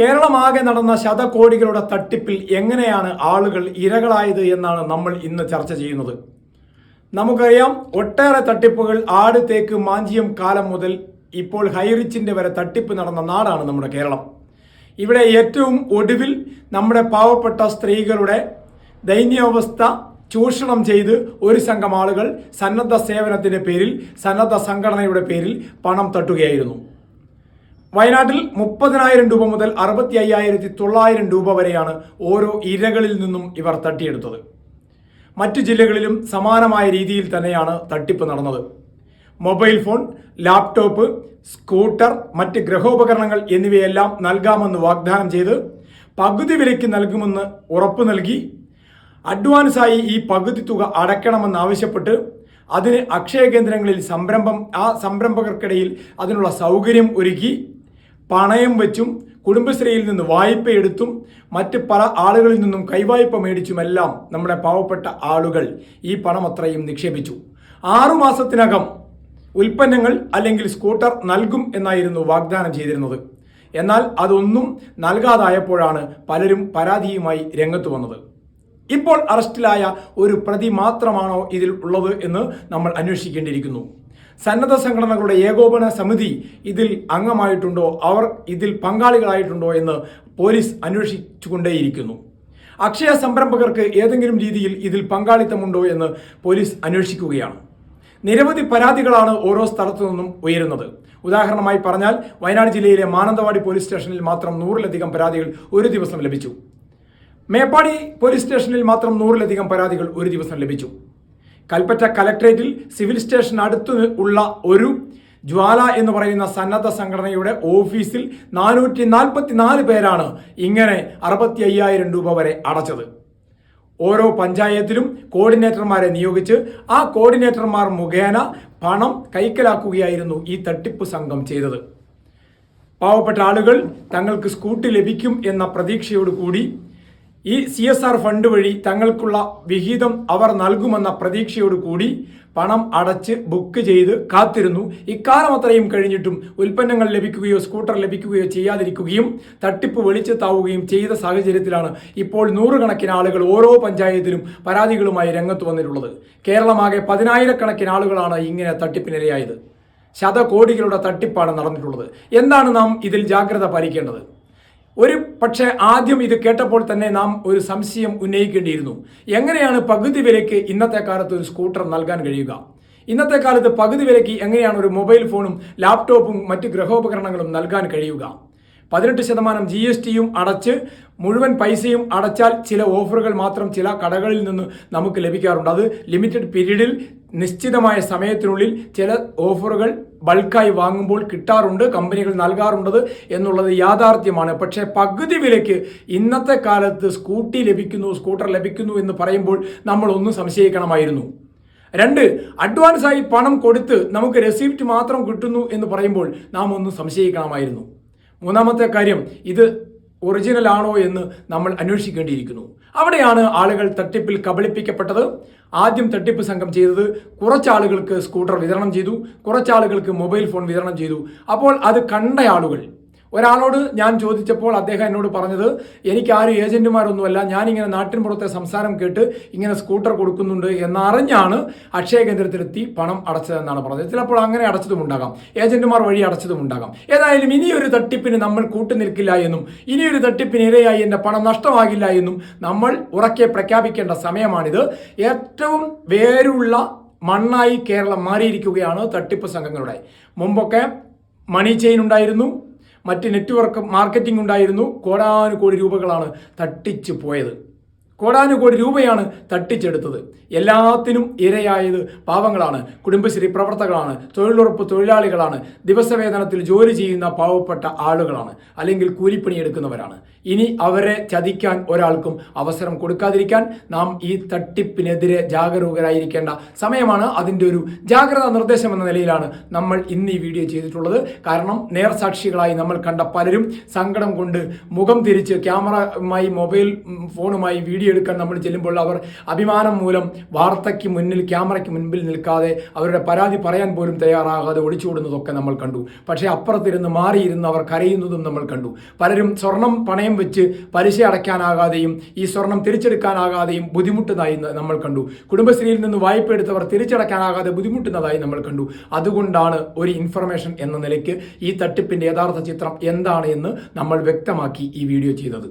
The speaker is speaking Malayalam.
കേരളമാകെ നടന്ന ശതകോടികളുടെ തട്ടിപ്പിൽ എങ്ങനെയാണ് ആളുകൾ ഇരകളായത് എന്നാണ് നമ്മൾ ഇന്ന് ചർച്ച ചെയ്യുന്നത്. നമുക്കറിയാം ഒട്ടേറെ തട്ടിപ്പുകൾ ആട് തേക്ക് മാഞ്ചിയം കാലം മുതൽ ഇപ്പോൾ ഹൈറിച്ചിന്റെ വരെ തട്ടിപ്പ് നടന്ന നാടാണ് നമ്മുടെ കേരളം. ഇവിടെ ഏറ്റവും ഒടുവിൽ നമ്മുടെ പാവപ്പെട്ട സ്ത്രീകളുടെ ദൈന്യാവസ്ഥ ചൂഷണം ചെയ്ത് ഒരു സംഘം ആളുകൾ സന്നദ്ധ സേവനത്തിന്റെ പേരിൽ സന്നദ്ധ സംഘടനയുടെ പേരിൽ പണം തട്ടുകയായിരുന്നു. വയനാട്ടിൽ മുപ്പതിനായിരം രൂപ മുതൽ അറുപത്തി അയ്യായിരത്തി തൊള്ളായിരം രൂപ വരെയാണ് ഓരോ ഇരകളിൽ നിന്നും ഇവർ തട്ടിയെടുത്തത്. മറ്റു ജില്ലകളിലും സമാനമായ രീതിയിൽ തന്നെയാണ് തട്ടിപ്പ് നടന്നത്. മൊബൈൽ ഫോൺ ലാപ്ടോപ്പ് സ്കൂട്ടർ മറ്റ് ഗ്രഹോപകരണങ്ങൾ എന്നിവയെല്ലാം നൽകാമെന്ന് വാഗ്ദാനം ചെയ്ത് പകുതി വിലയ്ക്ക് നൽകുമെന്ന് ഉറപ്പു നൽകി അഡ്വാൻസായി ഈ പകുതി തുക അടയ്ക്കണമെന്ന് ആവശ്യപ്പെട്ട് അതിന് അക്ഷയ കേന്ദ്രങ്ങളിൽ സംരംഭം ആ സംരംഭകർക്കിടയിൽ അതിനുള്ള സൗകര്യം ഒരുക്കി പണയം വെച്ചും കുടുംബശ്രീയിൽ നിന്ന് വായ്പയെടുത്തും മറ്റ് പല ആളുകളിൽ നിന്നും കൈവായ്പ മേടിച്ചുമെല്ലാം നമ്മുടെ പാവപ്പെട്ട ആളുകൾ ഈ പണം അത്രയും നിക്ഷേപിച്ചു. ആറുമാസത്തിനകം ഉൽപ്പന്നങ്ങൾ അല്ലെങ്കിൽ സ്കൂട്ടർ നൽകും എന്നായിരുന്നു വാഗ്ദാനം ചെയ്തിരുന്നത്. എന്നാൽ അതൊന്നും നൽകാതായപ്പോഴാണ് പലരും പരാതിയുമായി രംഗത്ത് വന്നത്. ഇപ്പോൾ അറസ്റ്റിലായ ഒരു പ്രതി മാത്രമാണോ ഇതിൽ ഉള്ളത് എന്ന് നമ്മൾ അന്വേഷിക്കേണ്ടിയിരിക്കുന്നു. സന്നദ്ധ സംഘടനകളുടെ ഏകോപന സമിതി ഇതിൽ അംഗമായിട്ടുണ്ടോ? അവർ ഇതിൽ പങ്കാളികളായിട്ടുണ്ടോ എന്ന് പോലീസ് അന്വേഷിച്ചുകൊണ്ടേയിരിക്കുന്നു. അക്ഷയ സംരംഭകർക്ക് ഏതെങ്കിലും രീതിയിൽ ഇതിൽ പങ്കാളിത്തമുണ്ടോ എന്ന് പോലീസ് അന്വേഷിക്കുകയാണ്. നിരവധി പരാതികളാണ് ഓരോ സ്ഥലത്തു നിന്നും ഉയരുന്നത്. ഉദാഹരണമായി പറഞ്ഞാൽ വയനാട് ജില്ലയിലെ മാനന്തവാടി പോലീസ് സ്റ്റേഷനിൽ മാത്രം നൂറിലധികം പരാതികൾ ഒരു ദിവസം ലഭിച്ചു. മേപ്പാടി പോലീസ് സ്റ്റേഷനിൽ മാത്രം നൂറിലധികം പരാതികൾ ഒരു ദിവസം ലഭിച്ചു. കൽപ്പറ്റ കലക്ട്രേറ്റിൽ സിവിൽ സ്റ്റേഷൻ അടുത്ത് ഉള്ള ഒരു ജ്വാല എന്ന് പറയുന്ന സന്നദ്ധ സംഘടനയുടെ ഓഫീസിൽ നാനൂറ്റി നാൽപ്പത്തി നാല് പേരാണ് ഇങ്ങനെ അറുപത്തി അയ്യായിരം രൂപ വരെ അടച്ചത്. ഓരോ പഞ്ചായത്തിലും കോർഡിനേറ്റർമാരെ നിയോഗിച്ച് ആ കോർഡിനേറ്റർമാർ മുഖേന പണം കൈക്കലാക്കുകയായിരുന്നു ഈ തട്ടിപ്പ് സംഘം ചെയ്തത്. പാവപ്പെട്ട ആളുകൾ തങ്ങൾക്ക് സ്കൂട്ടി ലഭിക്കും എന്ന പ്രതീക്ഷയോട് കൂടി ഈ സി എസ് ആർ ഫണ്ട് വഴി തങ്ങൾക്കുള്ള വിഹിതം അവർ നൽകുമെന്ന പ്രതീക്ഷയോടുകൂടി പണം അടച്ച് ബുക്ക് ചെയ്ത് കാത്തിരുന്നു. ഇക്കാലം അത്രയും കഴിഞ്ഞിട്ടും ഉൽപ്പന്നങ്ങൾ ലഭിക്കുകയോ സ്കൂട്ടർ ലഭിക്കുകയോ ചെയ്യാതിരിക്കുകയും തട്ടിപ്പ് വെളിച്ചത്താവുകയും ചെയ്ത സാഹചര്യത്തിലാണ് ഇപ്പോൾ നൂറുകണക്കിന് ആളുകൾ ഓരോ പഞ്ചായത്തിലും പരാതികളുമായി രംഗത്ത് വന്നിട്ടുള്ളത്. കേരളമാകെ പതിനായിരക്കണക്കിന് ആളുകളാണ് ഇങ്ങനെ തട്ടിപ്പിനിരയായത്. ശതകോടികളുടെ തട്ടിപ്പാണ് നടന്നിട്ടുള്ളത്. എന്താണ് നാം ഇതിൽ ജാഗ്രത പാലിക്കേണ്ടത്? ഒരു പക്ഷേ ആദ്യം ഇത് കേട്ടപ്പോൾ തന്നെ നാം ഒരു സംശയം ഉന്നയിക്കേണ്ടിയിരുന്നു. എങ്ങനെയാണ് പകുതി വിലയ്ക്ക് ഇന്നത്തെ കാലത്ത് ഒരു സ്കൂട്ടർ നൽകാൻ കഴിയുക? ഇന്നത്തെ കാലത്ത് പകുതി വിലയ്ക്ക് എങ്ങനെയാണ് ഒരു മൊബൈൽ ഫോണും ലാപ്ടോപ്പും മറ്റ് ഗ്രഹോപകരണങ്ങളും നൽകാൻ കഴിയുക? പതിനെട്ട് ശതമാനം ജി എസ് ടിയും അടച്ച് മുഴുവൻ പൈസയും അടച്ചാൽ ചില ഓഫറുകൾ മാത്രം ചില കടകളിൽ നിന്ന് നമുക്ക് ലഭിക്കാറുണ്ട്. അത് ലിമിറ്റഡ് പീരീഡിൽ നിശ്ചിതമായ സമയത്തിനുള്ളിൽ ചില ഓഫറുകൾ ബൾക്കായി വാങ്ങുമ്പോൾ കിട്ടാറുണ്ട് കമ്പനികൾ നൽകാറുണ്ട് എന്നുള്ളത് യാഥാർത്ഥ്യമാണ്. പക്ഷേ പകുതി വിലയ്ക്ക് ഇന്നത്തെ കാലത്ത് സ്കൂട്ടി ലഭിക്കുന്നു സ്കൂട്ടർ ലഭിക്കുന്നു എന്ന് പറയുമ്പോൾ നമ്മൾ ഒന്ന് സംശയിക്കണമായിരുന്നു. രണ്ട് അഡ്വാൻസായി പണം കൊടുത്ത് നമുക്ക് റെസിപ്റ്റ് മാത്രം കിട്ടുന്നു എന്ന് പറയുമ്പോൾ നാം ഒന്ന് സംശയിക്കണമായിരുന്നു. മൂന്നാമത്തെ കാര്യം ഇത് ഒറിജിനൽ ആണോ എന്ന് നമ്മൾ അന്വേഷിക്കേണ്ടിയിരിക്കുന്നു. അവിടെയാണ് ആളുകൾ തട്ടിപ്പിൽ കബളിപ്പിക്കപ്പെട്ടത്. ആദ്യം തട്ടിപ്പ് സംഘം ചെയ്തത് കുറച്ചാളുകൾക്ക് സ്കൂട്ടർ വിതരണം ചെയ്തു കുറച്ചാളുകൾക്ക് മൊബൈൽ ഫോൺ വിതരണം ചെയ്തു. അപ്പോൾ അത് കണ്ട ആളുകൾ ഒരാളോട് ഞാൻ ചോദിച്ചപ്പോൾ അദ്ദേഹം എന്നോട് പറഞ്ഞത് എനിക്ക് ആരും ഏജന്റുമാരൊന്നുമല്ല. ഞാനിങ്ങനെ നാട്ടിൻപുറത്തെ സംസാരം കേട്ട് ഇങ്ങനെ സ്കൂട്ടർ കൊടുക്കുന്നുണ്ട് എന്നറിഞ്ഞാണ് അക്ഷയ കേന്ദ്രത്തിലെത്തി പണം അടച്ചതെന്നാണ് പറഞ്ഞത്. ചിലപ്പോൾ അങ്ങനെ അടച്ചതും ഉണ്ടാകാം. ഏജന്റുമാർ വഴി അടച്ചതും ഉണ്ടാകാം. ഏതായാലും ഇനിയൊരു തട്ടിപ്പിന് നമ്മൾ കൂട്ടുനിൽക്കില്ല എന്നും ഇനിയൊരു തട്ടിപ്പിന് ഇരയായി എന്റെ പണം നഷ്ടമാകില്ല എന്നും നമ്മൾ ഉറക്കെ പ്രഖ്യാപിക്കേണ്ട സമയമാണിത്. ഏറ്റവും വേരുള്ള മണ്ണായി കേരളം മാറിയിരിക്കുകയാണ് തട്ടിപ്പ് സംഘങ്ങളുടെ. മുമ്പൊക്കെ മണി ചെയിൻ ഉണ്ടായിരുന്നു മറ്റ് നെറ്റ്വർക്ക് മാർക്കറ്റിംഗ് ഉണ്ടായിരുന്നു. കോടാനുകോടി രൂപകളാണ് തട്ടിച്ചു പോയത്. കോടാനുകോടി രൂപയാണ് തട്ടിച്ചെടുത്തത്. എല്ലാത്തിനും ഇരയായത് പാവങ്ങളാണ്. കുടുംബശ്രീ പ്രവർത്തകളാണ്. തൊഴിലുറപ്പ് തൊഴിലാളികളാണ്. ദിവസവേതനത്തിൽ ജോലി ചെയ്യുന്ന പാവപ്പെട്ട ആളുകളാണ്. അല്ലെങ്കിൽ കൂലിപ്പണി എടുക്കുന്നവരാണ് ഇനി അവരെ ചതിക്കാൻ ഒരാൾക്കും അവസരം കൊടുക്കാതിരിക്കാൻ നാം ഈ തട്ടിപ്പിനെതിരെ ജാഗരൂകരായിരിക്കേണ്ട സമയമാണ് അതിന്റെ ഒരു ജാഗ്രതാ നിർദ്ദേശം എന്ന നിലയിലാണ് നമ്മൾ ഇന്ന് ഈ വീഡിയോ ചെയ്തിട്ടുള്ളത്. കാരണം നേർസാക്ഷികളായി നമ്മൾ കണ്ട പലരും സങ്കടം കൊണ്ട് മുഖം തിരിച്ച് ക്യാമറയുമായി മൊബൈൽ ഫോണുമായി വീഡിയോ എടുക്കാൻ നമ്മൾ ചെല്ലുമ്പോൾ അവർ അഭിമാനം മൂലം വാർത്തയ്ക്ക് മുന്നിൽ ക്യാമറയ്ക്ക് മുൻപിൽ നിൽക്കാതെ അവരുടെ പരാതി പറയാൻ പോലും തയ്യാറാകാതെ ഒളിച്ചോടുന്നതൊക്കെ നമ്മൾ കണ്ടു. പക്ഷേ അപ്പുറത്തിരുന്ന് മാറിയിരുന്ന് അവർ കരയുന്നതും നമ്മൾ കണ്ടു. പലരും സ്വർണം പണയം വെച്ച് പലിശ അടയ്ക്കാനാകാതെയും ഈ സ്വർണം തിരിച്ചെടുക്കാനാകാതെയും ബുദ്ധിമുട്ടുന്നതായി നമ്മൾ കണ്ടു. കുടുംബശ്രീയിൽ നിന്ന് വായ്പ എടുത്തവർ തിരിച്ചടയ്ക്കാനാകാതെ ബുദ്ധിമുട്ടുന്നതായി നമ്മൾ കണ്ടു. അതുകൊണ്ടാണ് ഒരു ഇൻഫർമേഷൻ എന്ന നിലയ്ക്ക് ഈ തട്ടിപ്പിന്റെ യഥാർത്ഥ ചിത്രം എന്താണ് എന്ന് നമ്മൾ വ്യക്തമാക്കി ഈ വീഡിയോ ചെയ്തത്.